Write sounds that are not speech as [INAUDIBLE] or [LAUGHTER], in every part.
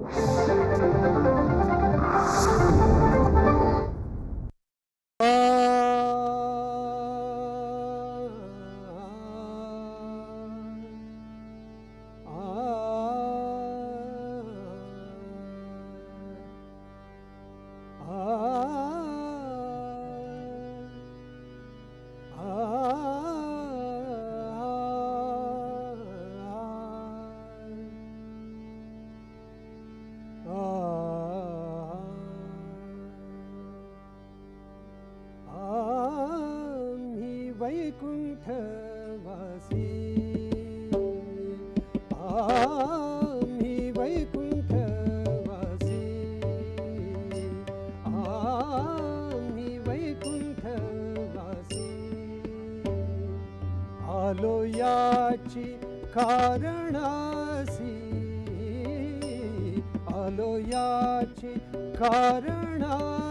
आम्ही [LAUGHS] याची कारणासी. आलो याची कारणासी.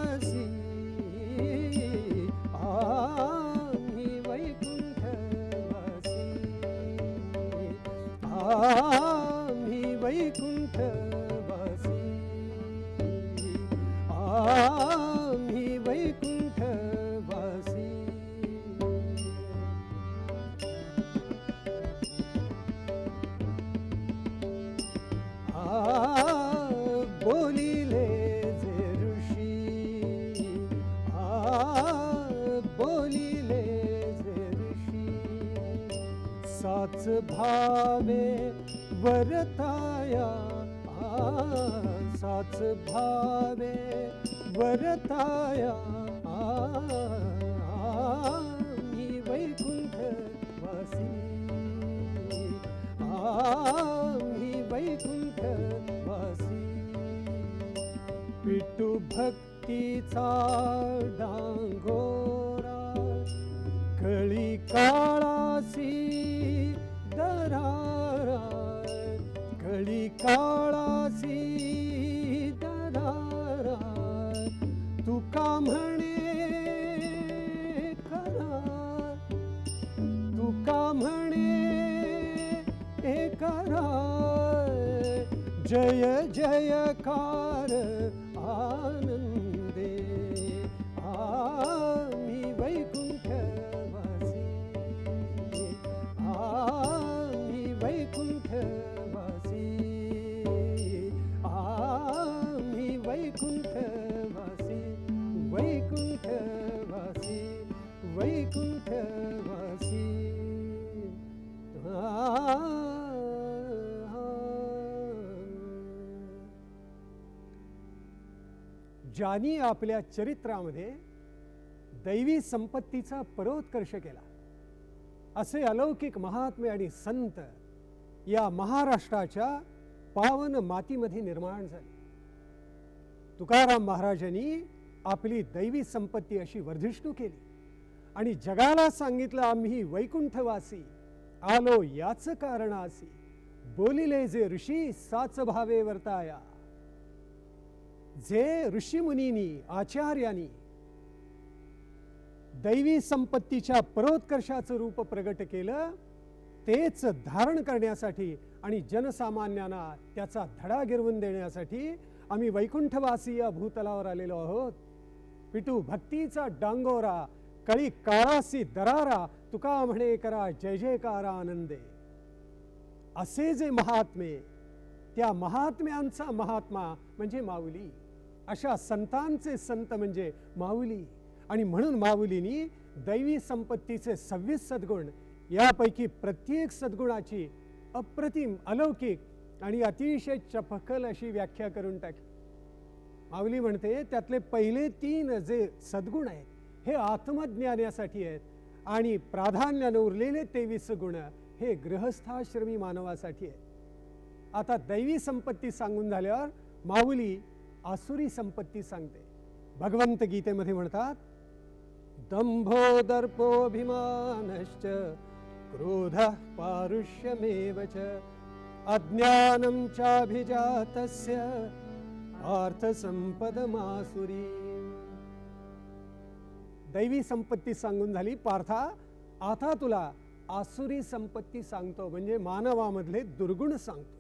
बोलिले ऋषी. साच भावे वरताया. आ साच भावे वरताया. आम्ही वैकुंठवासी वैकुंठ वैकुंठवासी पिटू भक्तीचा डांगोरा कळी काळासी दरारा कळी काळासी दरारा. तुका म्हणे करा तुका म्हणे हे करा. जय जयकार त्यांनी आपल्या चरित्रामध्ये दैवी संपत्तीचा परोत्कर्ष केला. असे अलौकिक महात्मे आणि संत या महाराष्ट्राच्या पावन मातीमध्ये निर्माण झाले. तुकाराम महाराजांनी आपली दैवी संपत्ती अशी वर्धिष्णू केली आणि जगाला सांगितलं आम्ही वैकुंठवासी आलो याच कारणासी बोलिले जे ऋषी साच भावे वर्ताया जे ऋषीमुनींनी आचार्यांनी दैवी संपत्तीच्या परोत्कर्षाचं रूप प्रगट केलं तेच धारण करण्यासाठी आणि जनसामान्यांना त्याचा धडा गिरवून देण्यासाठी आम्ही वैकुंठवासी या भूतलावर आलेलो आहोत. पिटू भक्तीचा डांगोरा कळी काळासी दरारा तुका म्हणे करा जय जयकारा आनंदे. असे जे महात्मे त्या महात्म्यांचा महात्मा म्हणजे माऊली. अशा संतांचे संत म्हणजे माऊली. आणि म्हणून माऊलीनी दैवी संपत्तीचे सव्वीस सद्गुण यापैकी प्रत्येक सद्गुणाची अप्रतिम अलौकिक आणि अतिशय चपखल अशी व्याख्या करून टाकली. माऊली म्हणते त्यातले पहिले तीन जे सद्गुण आहेत हे आत्मज्ञानासाठी आहेत आणि प्राधान्यानं उरलेले तेवीस गुण हे गृहस्थाश्रमी मानवासाठी आहेत. आता दैवी संपत्ती सांगून झाल्यावर माऊली आसुरी संपत्ती सांगते. भगवंत गीतेमध्ये म्हणतात दंभो दर्पोभिमानश्च क्रोध पारुष्यमेव च अज्ञानं चाभिजातस्य मासुरी दैवी संपत्ती सांगून झाली. पार्था आता तुला आसुरी संपत्ती सांगतो म्हणजे मानवामधले दुर्गुण सांगतो.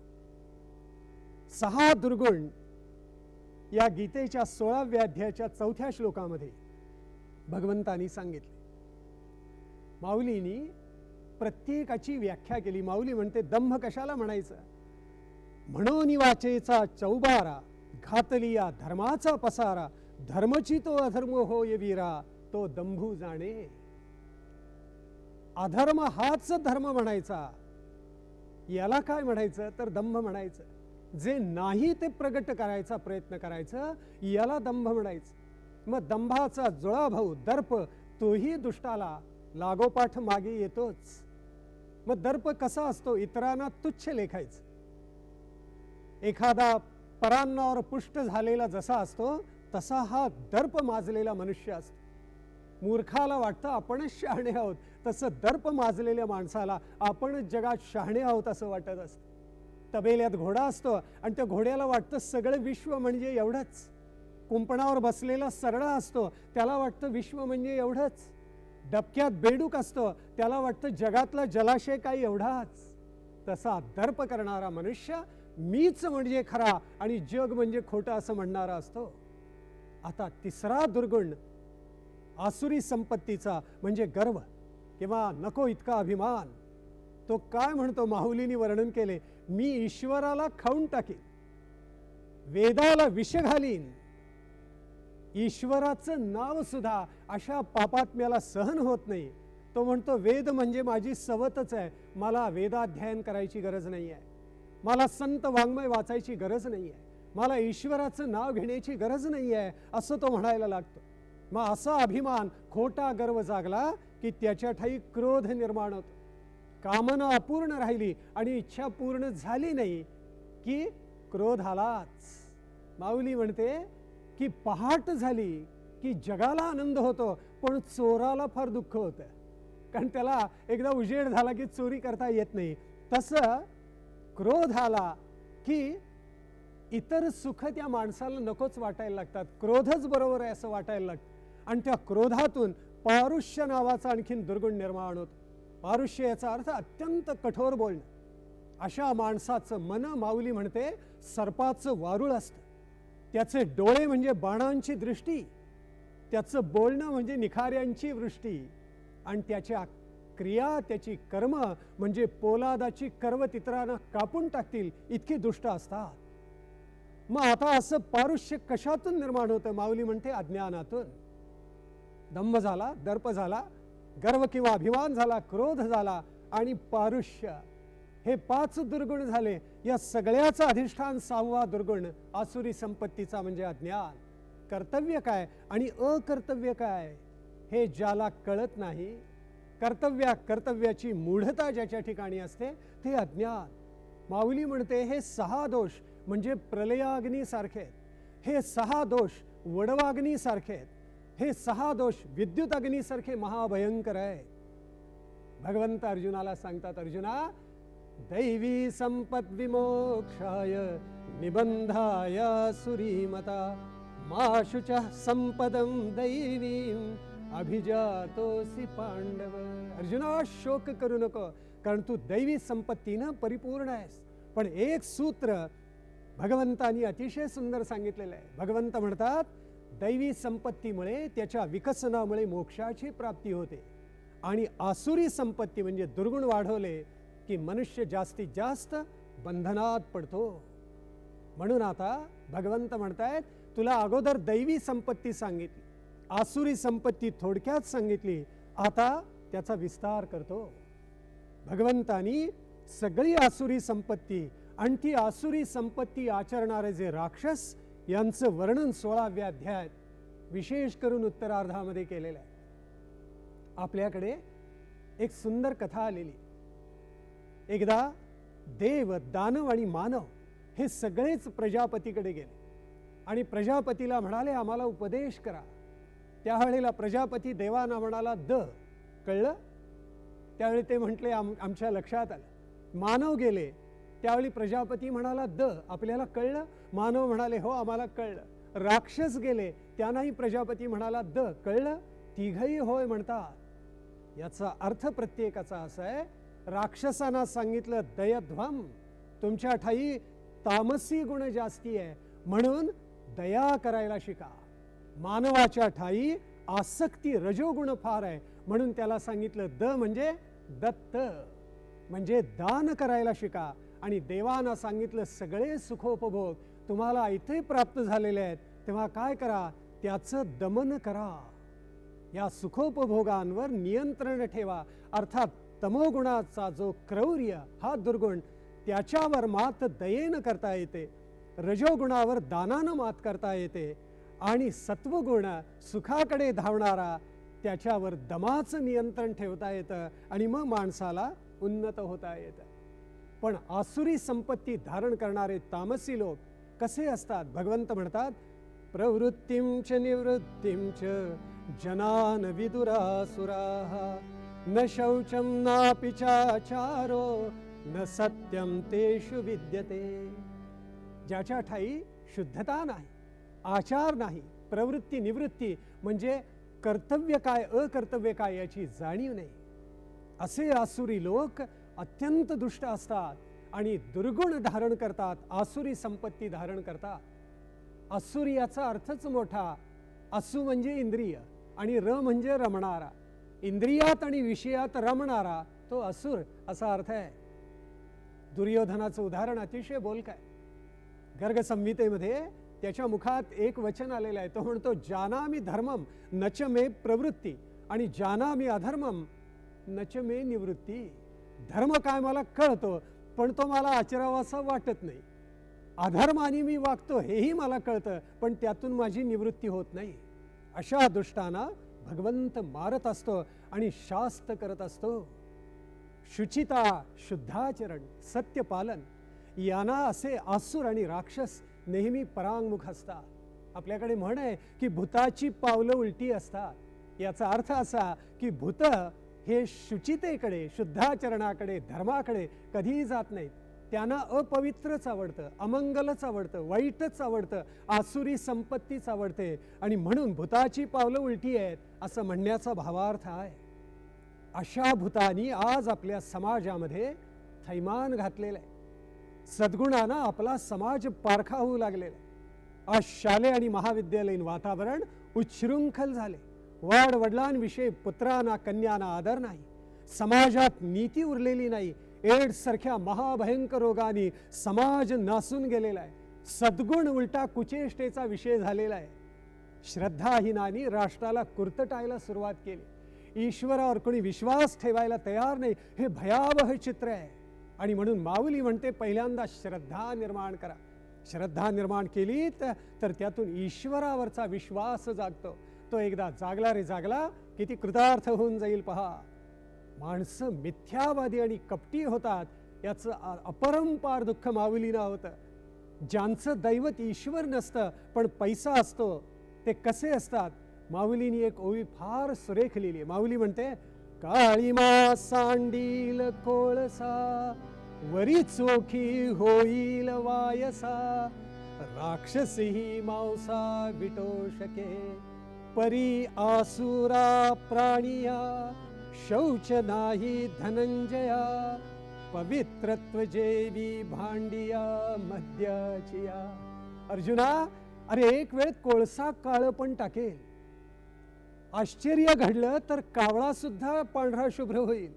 सहा दुर्गुण या गीतेच्या सोळाव्या अध्यायाच्या चौथ्या श्लोकामध्ये भगवंतानी सांगितले. माऊलीनी प्रत्येकाची व्याख्या केली. माऊली म्हणते दंभ कशाला म्हणायचं? म्हणून वाचेचा चौबारा घातली या धर्माचा पसारा धर्मची तो अधर्म होय वीरा तो दंभू जाणे. अधर्म हाच धर्म म्हणायचा. याला काय म्हणायचं? तर दंभ म्हणायचं. जे नाही ते प्रगट करायचा प्रयत्न करायचं याला दंभ म्हणायचं. मग दंभाचा जुळा भाऊ दर्प तोही दुष्टाला लागोपाठ मागे येतोच. मग दर्प कसा असतो? इतरांना तुच्छ लेखायचं. एखादा परांनावर पुष्ट झालेला जसा असतो तसा हा दर्प माजलेला मनुष्य असतो. मूर्खाला वाटतं आपणच शहाणे आहोत तसं दर्प माजलेल्या माणसाला आपणच जगात शहाणे आहोत असं वाटत असतं. तबेल्यात घोडा असतो आणि त्या घोड्याला वाटतं सगळं विश्व म्हणजे एवढंच. कुंपणावर बसलेला सरळा असतो त्याला वाटतं विश्व म्हणजे एवढंच. डबक्यात बेडूक असतो त्याला वाटतं जगातला जलाशय काही एवढाच. तसा दर्प करणारा मनुष्य मीच म्हणजे खरा आणि जग म्हणजे खोटं असं म्हणणारा असतो. आता तिसरा दुर्गुण आसुरी संपत्तीचा म्हणजे गर्व किंवा नको इतका अभिमान. तो काय म्हणतो माहुलीने वर्णन केले? मी ईश्वराला खाऊन टाकेन. वेदाला विष घालीन. ईश्वराचं नाव सुद्धा अशा पापात्म्याला सहन होत नाही. तो म्हणतो वेद म्हणजे माझी सवतच आहे. मला वेदाध्ययन करायची गरज नाही आहे. मला संत वाङ्मय वाचायची गरज नाही आहे. मला ईश्वराचं नाव घेण्याची गरज नाही आहे. असं तो म्हणायला लागतो. मग असा अभिमान खोटा गर्व जागला की त्याच्या ठाई क्रोध निर्माण होतो. कामना अपूर्ण राहिली आणि इच्छा पूर्ण झाली नाही की क्रोध आलाच. माऊली म्हणते की पहाट झाली की जगाला आनंद होतो पण चोराला फार दुःख होतं. कारण त्याला एकदा उजेड झाला की चोरी करता येत नाही. तसं क्रोध आला की इतर सुख त्या माणसाला नकोच वाटायला लागतात. क्रोधच बरोबर आहे असं वाटायला लागतं. आणि त्या क्रोधातून पारुष्य नावाचा आणखीन दुर्गुण निर्माण होतो. पारुष्य याचा अर्थ अत्यंत कठोर बोलणं. अशा माणसाचं मन माऊली म्हणते सर्पाचं वारुळ असतं. त्याचे डोळे म्हणजे बाणांची दृष्टी त्याचं बोलणं म्हणजे निखाऱ्यांची वृष्टी आणि त्याच्या क्रिया त्याची कर्म म्हणजे पोलादाची कर्व तित्रांना कापून टाकतील इतकी दुष्ट असतात. मग आता असं पारुष्य कशातून निर्माण होतं? माऊली म्हणते अज्ञानातून. दंभ झाला दर्प झाला गर्व किंवा अभिमान झाला क्रोध झाला आणि पारुष्य. हे पाच दुर्गुण झाले. या सगळ्याचं अधिष्ठान सहावा दुर्गुण आसुरी संपत्तीचा म्हणजे अज्ञान. कर्तव्य काय आणि अकर्तव्य काय हे ज्याला कळत नाही कर्तव्या कर्तव्याची मूढता ज्याच्या ठिकाणी असते ते अज्ञान. माऊली म्हणते हे सहा दोष म्हणजे प्रलयाग्नीसारखे हे सहा दोष वडवाग्नीसारखे आहेत हे सहा दोष विद्युत अग्नीसारखे महाभयंकर आहे. भगवंत अर्जुनाला सांगतात अर्जुना दैवी संपत विमोक्षाय निबंधाय सुरीमता माशुच संपदम दैवी अभिजातोसी पांडव. अर्जुना शोक करू नको कारण तू दैवी संपत्तीनं परिपूर्ण आहेस. पण एक सूत्र भगवंतानी अतिशय सुंदर सांगितलेलं आहे. भगवंत म्हणतात दैवी संपत्तीमुळे त्याच्या विकसनामुळे मोक्षाची प्राप्ती होते. आणि आसुरी संपत्ती म्हणजे दुर्गुण वाढवले की मनुष्य जास्तीत जास्त बंधनात पडतो. म्हणून आता भगवंत म्हणतायत तुला अगोदर दैवी संपत्ती सांगितली. आसुरी संपत्ती थोडक्यात सांगितली. आता त्याचा विस्तार करतो. भगवंतानी सगळी आसुरी संपत्ती आणि ती आसुरी संपत्ती आचरणारे जे राक्षस यांचं वर्णन सोळाव्या अध्यायात विशेष करून उत्तरार्धामध्ये केलेलं आहे. आपल्याकडे एक सुंदर कथा आलेली. एकदा देव दानव आणि मानव हे सगळेच प्रजापतीकडे गेले. आणि प्रजापतीला म्हणाले आम्हाला उपदेश करा. त्यावेळेला प्रजापती देवाना म्हणाला द. कळलं? त्यावेळी ते म्हटले आम आमच्या लक्षात आलं. मानव गेले त्यावेळी प्रजापती म्हणाला द आपल्याला कळलं? मानव म्हणाले हो आम्हाला कळलं. राक्षस गेले त्यांनाही प्रजापती म्हणाला द कळलं? तिघही होय म्हणतात. याचा अर्थ प्रत्येकाचा असा आहे राक्षसांना सांगितलं दयध्वम तुमच्या ठाई तामसी गुण जास्ती आहे म्हणून दया करायला शिका. मानवाच्या ठाई आसक्ती रजोगुण फार आहे म्हणून त्याला सांगितलं द म्हणजे दत्त म्हणजे दान करायला शिका. आणि देवानं सांगितलं सगळे सुखोपभोग तुम्हाला इथे प्राप्त झालेले आहेत. तेव्हा काय करा? त्याचं दमन करा. या सुखोपभोगांवर नियंत्रण ठेवा. अर्थात तमोगुणाचा जो क्रौर्य हा दुर्गुण त्याच्यावर मात दयेनं करता येते. रजोगुणावर दानानं मात करता येते. आणि सत्वगुण सुखाकडे धावणारा त्याच्यावर दमाचं नियंत्रण ठेवता येतं आणि मग माणसाला उन्नत होता येतं. पण आसुरी संपत्ती धारण करणारे तामसी लोक कसे असतात? भगवंत म्हणतात प्रवृत्तीं च निवृत्तीं च जनान विदुरासुराः। न शौचं नापि चाचारो न सत्यं तेषु विद्यते। ज्याच्या ठाई शुद्धता नाही आचार नाही प्रवृत्ती निवृत्ती म्हणजे कर्तव्य काय अकर्तव्य काय याची जाणीव नाही. असे आसुरी लोक अत्यंत दुष्ट असतात आणि दुर्गुण धारण करतात आसुरी संपत्ती धारण करतात. आसुरी याचा अर्थच मोठा असू म्हणजे इंद्रिय आणि र म्हणजे रमणारा. इंद्रियात आणि विषयात रमणारा तो असुर असा अर्थ आहे. दुर्योधनाचं उदाहरण अतिशय बोलक आहे. गर्ग संहितेमध्ये त्याच्या मुखात एक वचन आलेलं आहे. तो म्हणतो जाना मी धर्मम नच मे प्रवृत्ती. आणि जाना मी अधर्मम नच मे निवृत्ती. धर्म काय मला कळतो पण तो मला आचरावासा वाटत नाही. अधर्माने मी वागतो हेही मला कळतं पण त्यातून माझी निवृत्ती होत नाही. अशा दुष्टांना भगवंत मारत असतो आणि शास्त करत असतो. शुचिता शुद्धाचरण सत्यपालन यांना असे आसुर आणि राक्षस नेहमी परांगमुख असतात. आपल्याकडे म्हण आहे की भूताची पावलं उलटी असतात. याचा अर्थ असा की भूत हे शुचितेकडे शुद्धाचरणाकडे धर्माकडे कधीही जात नाहीत. त्यांना अपवित्रच आवडतं अमंगलच आवडतं वाईटच आवडतं आसुरी संपत्तीच आवडते. आणि म्हणून भूताची पावलं उलटी आहेत असं म्हणण्याचा भावार्थ आहे. अशा भूतानी आज आपल्या समाजामध्ये थैमान घातलेलं आहे. सद्गुणानं आपला समाज पारखा होऊ लागलेला आहे. आज शालेय आणि महाविद्यालयीन वातावरण उच्छृंखल झाले. वाड वडिलांविषयी पुत्रांना कन्यांना आदर नाही. समाजात नीती उरलेली नाही. एड्स सारख्या महाभयंकर रोगाने समाज नासून गेलेला आहे. सद्गुण उलटा कुचेष्टेचा विषय झालेला आहे. श्रद्धाहीनानी राष्ट्राला कुरतटायला सुरुवात केली. ईश्वरावर कोणी विश्वास ठेवायला तयार नाही हे भयावह चित्र आहे. आणि म्हणून माऊली म्हणते पहिल्यांदा श्रद्धा निर्माण करा. श्रद्धा निर्माण केली तर त्यातून ईश्वरावरचा विश्वास जागतो. तो एकदा जागला रे जागला किती कृतार्थ होऊन जाईल पहा. माणसं मिथ्यावादी आणि कपटी होतात याचं अपरंपार दुःख माऊलीना होतं. ज्यांचं दैवत ईश्वर नसतं पण पैसा असतो ते कसे असतात? माऊलीनी एक ओवी फार सुरेख लिहिली आहे. माऊली म्हणते काळीमा सांडील कोळसा वरी चोखी होईल वायसा राक्षसी मांसा विटोषके परी आसुरा प्राणिया शौच नाही धनंजया पवित्रत्व जेवी भांडिया मद्याचिया. अर्जुना अरे एक वेळ कोळसा काळ पण टाकेल. आश्चर्य घडलं तर कावळा सुद्धा पांढरा शुभ्र होईल.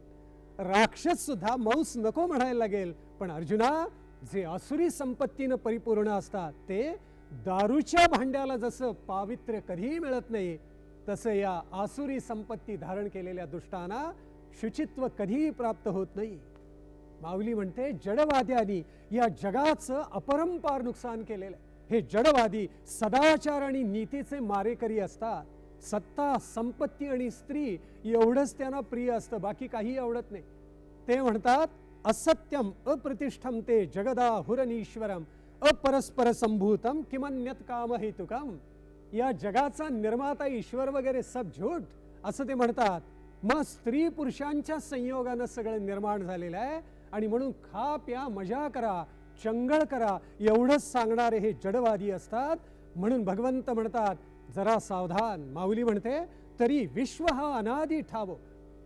राक्षस सुद्धा मांस नको म्हणायला लागेल. पण अर्जुना जे असुरी संपत्तीनं परिपूर्ण असतात ते दारूच्या भांड्याला जसं पावित्र्य कधीही मिळत नाही तसं या आसुरी संपत्ती धारण केलेल्या दुष्टांना शुचित्व कधीही प्राप्त होत नाही. माऊली म्हणते जडवाद्यांनी या जगाचं अपरंपार नुकसान केलेलं आहे. हे जडवादी सदाचार आणि नीतीचे मारेकरी असतात. सत्ता संपत्ती आणि स्त्री एवढंच त्यांना प्रिय असतं बाकी काही आवडत नाही. ते म्हणतात असत्यम अप्रतिष्ठम ते जगदा हुरनीश्वरम अपरस्पर संभूतम किमान्यत काम हेतुकम या जगाचा निर्माता ईश्वर वगैरे सब झूट असं ते म्हणतात. मग स्त्री पुरुषांच्या संयोगानं सगळं निर्माण झालेलं आहे आणि म्हणून खा प्या मजा करा चंगळ करा एवढंच सांगणारे हे जडवादी असतात. म्हणून भगवंत म्हणतात जरा सावधान. माऊली म्हणते तरी विश्व हा अनादी ठावो.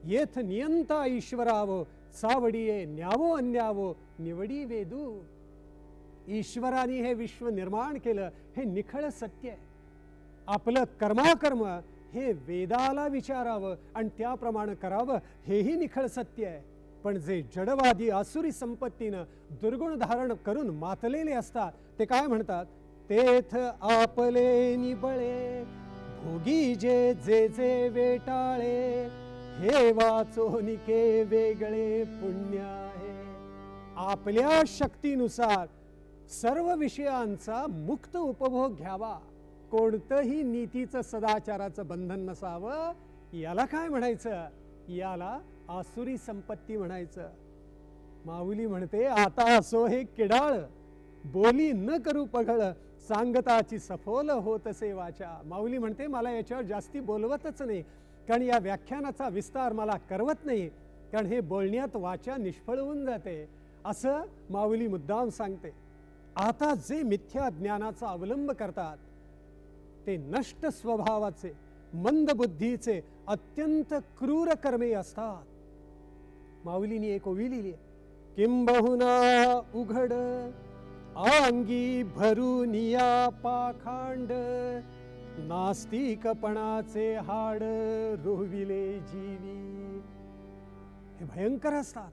येथ नियंता ईश्वरावो. चावडिये न्यावो अन्यावो. निवडी वेदू. ईश्वराने हे विश्व निर्माण केलं हे निखळ सत्य आहे. आपलं कर्माकर्म हे वेदाला विचारावं आणि त्याप्रमाणे करावं हेही निखळ सत्य आहे. पण जे जडवादी आसुरी संपत्तीनं दुर्गुण धारण करून मातलेले असतात ते काय म्हणतात? तेथ आपले निबळे भोगी जे जे जे वेटाळे हे वाचोनिके वेगळे पुण्य आहे. आपल्या शक्तीनुसार सर्व विषयांचा मुक्त उपभोग घ्यावा. कोणतंही नीतीचं सदाचाराचं बंधन नसावं. याला काय म्हणायचं? याला आसुरी संपत्ती म्हणायचं. माऊली म्हणते आता असो हे किडाळ. बोली न करू पघळ. सांगताची सफोल होत असे वाचा माऊली म्हणते मला याच्यावर जास्ती बोलवतच नाही. कारण या व्याख्यानाचा विस्तार मला करवत नाही. कारण हे बोलण्यात वाचा निष्फळ होऊन जाते. असं माऊली मुद्दाम सांगते. आता जे मिथ्या ज्ञानाचा अवलंब करतात ते नष्ट स्वभावाचे मंदबुद्धीचे अत्यंत क्रूर कर्मे असतात. माऊलीनी एक ओवी लिहिली किंबहुना उघड आंगी भरुनिया पाखांड नास्तिकपणाचे हाड रोविले जीवी. हे भयंकर असतात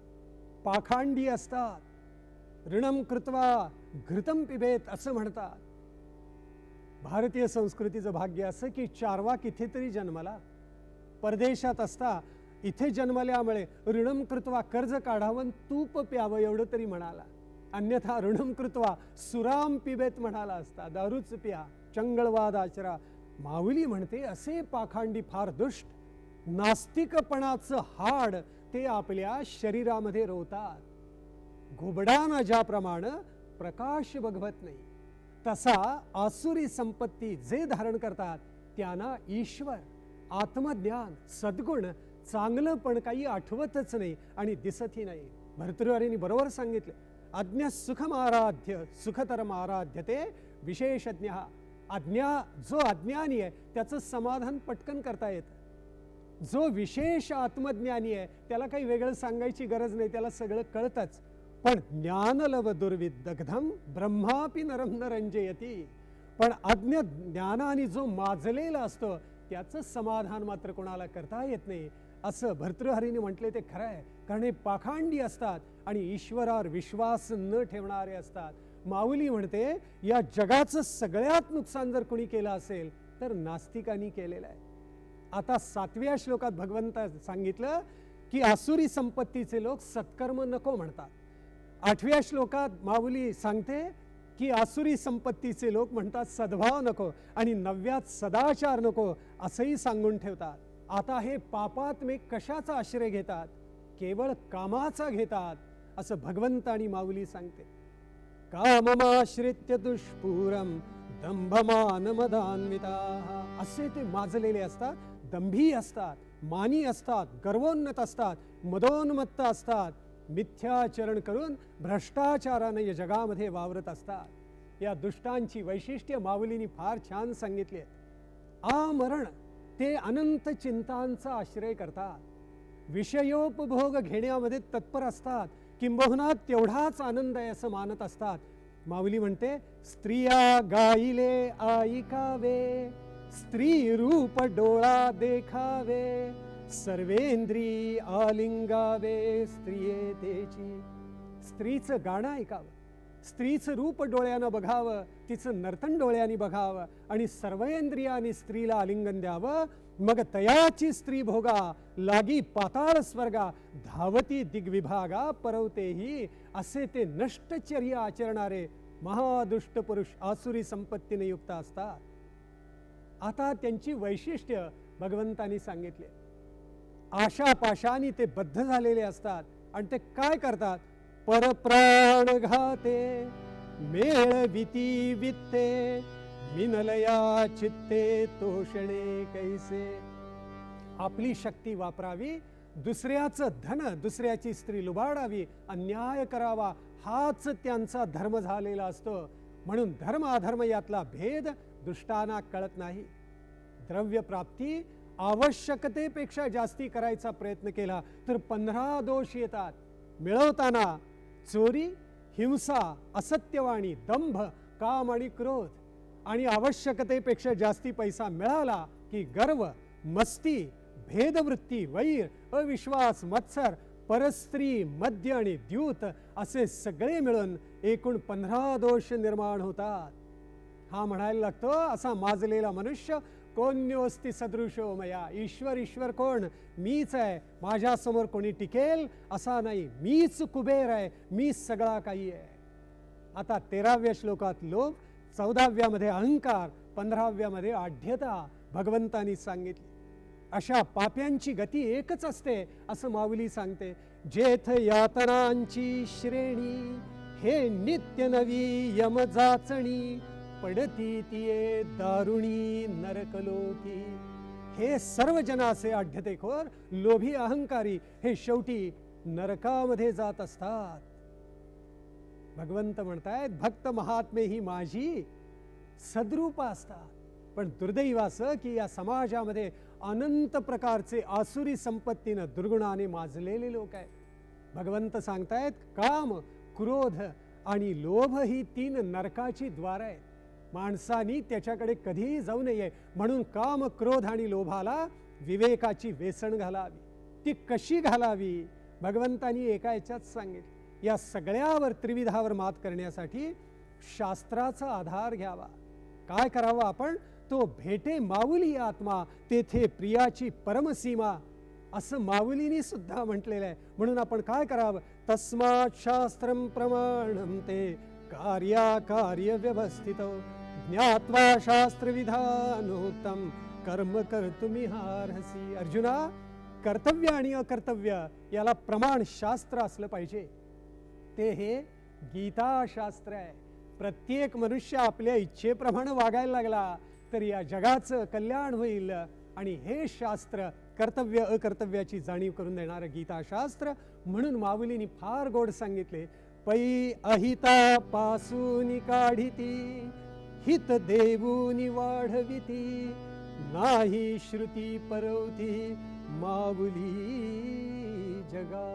पाखांडी असतात. ऋणम कृत्वा घृतम पिबेत असं म्हणतात. भारतीय संस्कृतीचं भाग्य असं की चारवा कितीतरी जन्मला. परदेशात असता इथे जन्मल्यामुळे ऋणम कृत्वा कर्ज काढावं तूप प्यावं एवढं तरी म्हणाला. अन्यथा ऋणम कृत्वा सुराम पिबेत म्हणाला असता दारूच प्या चंगळवाद आचरा. माऊली म्हणते असे पाखांडी फार दुष्ट नास्तिकपणाचं हाड ते आपल्या शरीरामध्ये रोवतात. घुबडाना ज्याप्रमाणे प्रकाश बघवत नाही. तसा आसुरी संपत्ती जे धारण करतात त्यांना ईश्वर आत्मज्ञान सद्गुण चांगलं पण काही आठवतच नाही आणि दिसतही नाही. भरतृवारीने बरोबर सांगितलं अज्ञ सुखम आराध्य सुखतरम आराध्य ते विशेषज्ञ. अज्ञा जो अज्ञानी आहे त्याचं समाधान पटकन करता येतं. जो विशेष आत्मज्ञानी आहे त्याला काही वेगळं सांगायची गरज नाही त्याला सगळं कळतंच. पण ज्ञानलव दुर्विदग्धम ब्रह्मापी नरम नरंजयती. पण अज्ञ ज्ञानाने जो माजलेला असतो त्याचं समाधान मात्र कोणाला करता येत नाही. असं भर्तृहरीने म्हटले ते खरं आहे. कारण हे पाखांडी असतात आणि ईश्वरावर विश्वास न ठेवणारे असतात. माऊली म्हणते या जगाचं सगळ्यात नुकसान जर कोणी केलं असेल तर नास्तिकांनी केलेलं आहे. आता सातव्या श्लोकात भगवंत सांगितलं की आसुरी संपत्तीचे लोक सत्कर्म नको म्हणतात. आठव्या श्लोकात माऊली सांगते की आसुरी संपत्तीचे लोक म्हणतात सद्भाव नको आणि नव्यात सदाचार नको असंही सांगून ठेवतात. आता हे पापात मी कशाचा आश्रय घेतात? केवळ कामाचा घेतात असं भगवंत आणि माऊली सांगते. काममाश्रित्य दुष्पूरम दंभमान मदान्विता. असे ते माजलेले असतात दंभी असतात मानी असतात गर्वोन्नत असतात मदोन्मत्त असतात मिथ्याचरण करून भ्रष्टाचाराने या जगामध्ये वावरत असतात. या दुष्टांची वैशिष्ट्य माऊलींनी फार छान सांगितली आमरण ते अनंत चिंतांचा आश्रय करतात. विषयोपभोग घेण्यामध्ये तत्पर असतात. किंबहुना तेवढाच आनंद आहे असं मानत असतात. माऊली म्हणते स्त्रिया गाईले ऐकावे स्त्री रूप डोळा देखावे सर्वेंद्री आलिंगावे स्त्रिये तेची. स्त्रीचं गाणं ऐकावं. स्त्रीचं रूप डोळ्यानं बघावं तिचं नर्तन डोळ्याने बघावं आणि सर्वेंद्रियाने स्त्रीला आलिंगन द्यावं. मग तयाची स्त्री भोगा लागी पाताळ स्वर्गा धावती दिग्विभागा परवतेही. असे ते नष्टचर्य आचरणारे महादुष्ट पुरुष आसुरी संपत्तीने युक्त असतात. आता त्यांची वैशिष्ट्य भगवंतानी सांगितले. आशा पाशानी ते बद्ध झालेले असतात. आणि ते काय करतात? परप्राण घाते मेळ विती वित्ते मिनलया चित्ते तोषणे कैसे? आपली शक्ती वापरावी दुसऱ्याचं धन दुसऱ्याची स्त्री लुबाडावी अन्याय करावा हाच त्यांचा धर्म झालेला असतो. म्हणून धर्म अधर्म यातला भेद दुष्टांना कळत नाही. द्रव्य प्राप्ती आवश्यकतेपेक्षा जास्ती करायचा प्रयत्न केला तर पंधरा दोष येतात. मिळवताना चोरी हिंसा असत्यवाणी दंभ काम आणि क्रोध आणि आवश्यकतेपेक्षा जास्ती पैसा मिळाला की गर्व मस्ती भेदवृत्ती वैर अविश्वास मत्सर परस्त्री मद्य आणि द्यूत असे सगळे मिळून एकूण पंधरा दोष निर्माण होतात. हा म्हणायला लागतो असा माजलेला मनुष्य कोण्योस्ती सदृशो मया? ईश्वर ईश्वर कोण? मीच आहे. माझ्यासमोर कोणी टिकेल असा नाही. मीच कुबेर आहे. मीच सगळा काही आहे. आता तेराव्या श्लोकात लोभ चौदाव्यामध्ये अहंकार पंधराव्यामध्ये आढ्यता भगवंतानी सांगितली. अशा पाप्यांची गती एकच असते असं माऊली सांगते. जेथ यातनांची श्रेणी हे नित्य नवी यमजाचणी पडती तिये दारुणी नरकलोकी. हे सर्व जन आढ्यतेखोर लोभी अहंकारी हे शेवटी नरकामध्ये जात असतात. भगवंत म्हणतायत भक्त महात्मे ही माझी सद्रूप असतात. पण दुर्दैव असं की या समाजामध्ये अनंत प्रकारचे आसुरी संपत्तीनं दुर्गुणाने माजलेले लोक आहेत. भगवंत सांगतायत काम क्रोध आणि लोभ ही तीन नरकाची द्वार आहेत. माणसानी त्याच्याकडे कधीही जाऊ नये. म्हणून काम क्रोध आणि लोभाला विवेकाची वेसण घालावी. ती कशी घालावी? भगवंतानी एका याच्यात सांगितलं या सगळ्यावर त्रिविधावर मात करण्यासाठी शास्त्राचा आधार घ्यावा. काय करावं आपण? तो भेटे माऊली आत्मा तेथे प्रियाची परमसीमा. असं माऊलीनी सुद्धा म्हटलेलं आहे. म्हणून आपण काय करावं? तस्मात शास्त्रम प्रमाण ते कार्याकार्य व्यवस्थित ज्ञात्वा शास्त्रविधानोक्तम कर्म कर्तुमिहार्हसी। अर्जुना कर्तव्य आणि अकर्तव्य याला प्रमाण शास्त्र असलं पाहिजे. ते हे गीताशास्त्र आहे. प्रत्येक मनुष्य आपल्या इच्छेप्रमाणे वागायला लागला तर या जगाचं कल्याण होईल आणि हे शास्त्र कर्तव्य अकर्तव्याची जाणीव करून देणारं गीताशास्त्र म्हणून माऊलीनी फार गोड सांगितले. पै अहिता पासून काढिती हित देवूनी वाढविती नाही श्रुती परवती माऊली जगा.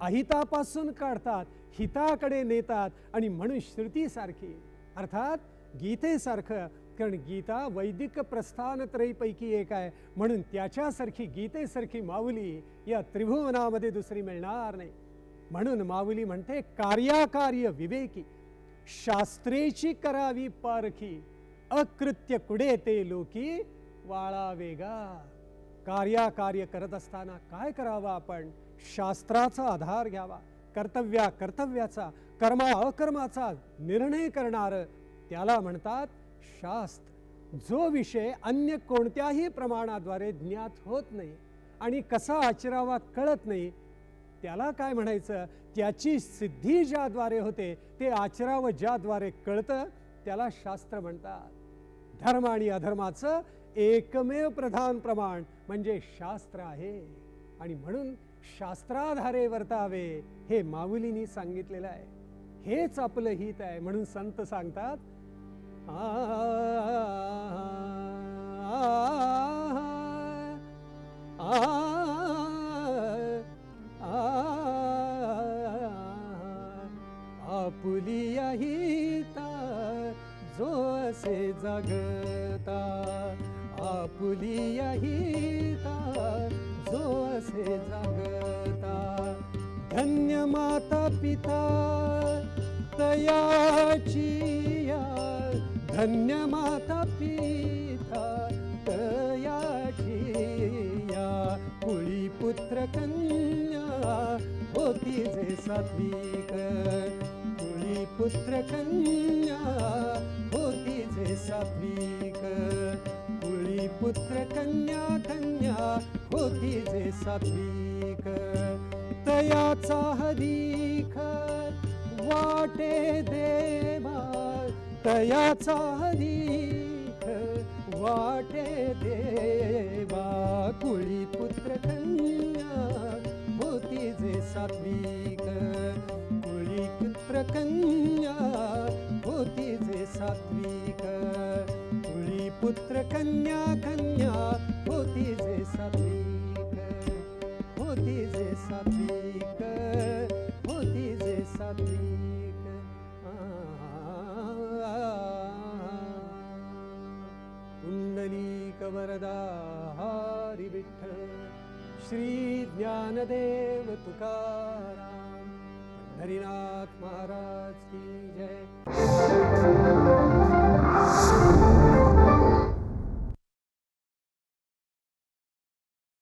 अहितापासून काढतात हिताकडे नेतात आणि म्हणून श्रुतीसारखी. अर्थात गीतेसारखं कारण गीता वैदिक प्रस्थानत्रयीपैकी एक आहे म्हणून त्याच्यासारखी गीतेसारखी माऊली या त्रिभुवनामध्ये दुसरी मिळणार नाही. म्हणून माऊली म्हणते कार्याकार्य विवेकी. शास्त्रेची करावी पारखी अकृत्य कुडे ते लोकी वाळा वेगा. कार्याकार्य करत असताना काय करावं आपण? शास्त्राचा आधार घ्यावा कर्तव्या कर्तव्याचा कर्मा अकर्माचा निर्णय करणार त्याला म्हणतात शास्त्र. जो विषय अन्य कोणत्याही प्रमाणाद्वारे ज्ञात होत नाही आणि कसा आचरावा कळत नाही त्याला काय म्हणायचं त्याची सिद्धी ज्याद्वारे होते ते आचरावं ज्याद्वारे कळतं त्याला शास्त्र म्हणतात धर्म आणि अधर्माचं एकमेव प्रधान प्रमाण म्हणजे शास्त्र आहे आणि म्हणून शास्त्राधारे वर्तावे हे माऊलीनी सांगितलेलं आहे हेच आपलं हित आहे म्हणून संत सांगतात आ, आ, आपुलिया जो असे जगता. आपुली हिता जो असे जगता. धन्य माता पिता तयाची या धन्य माता पिता कुळी पुत्र कन्या होती जे सात्विक. कुळी पुत्र कन्या होती जे सात्विक. कुळी पुत्र कन्या कन्या होती जे सात्विक. तयाचा हरीख वाटे देवा. तयाचा हरीख वाटे देवा. मात्र कन्या कन्या होती जे सात्विक होती जे सात्विक होती जे सात्विक. कुंडली कवरदा हारी विठ्ठल श्री ज्ञानदेव तुका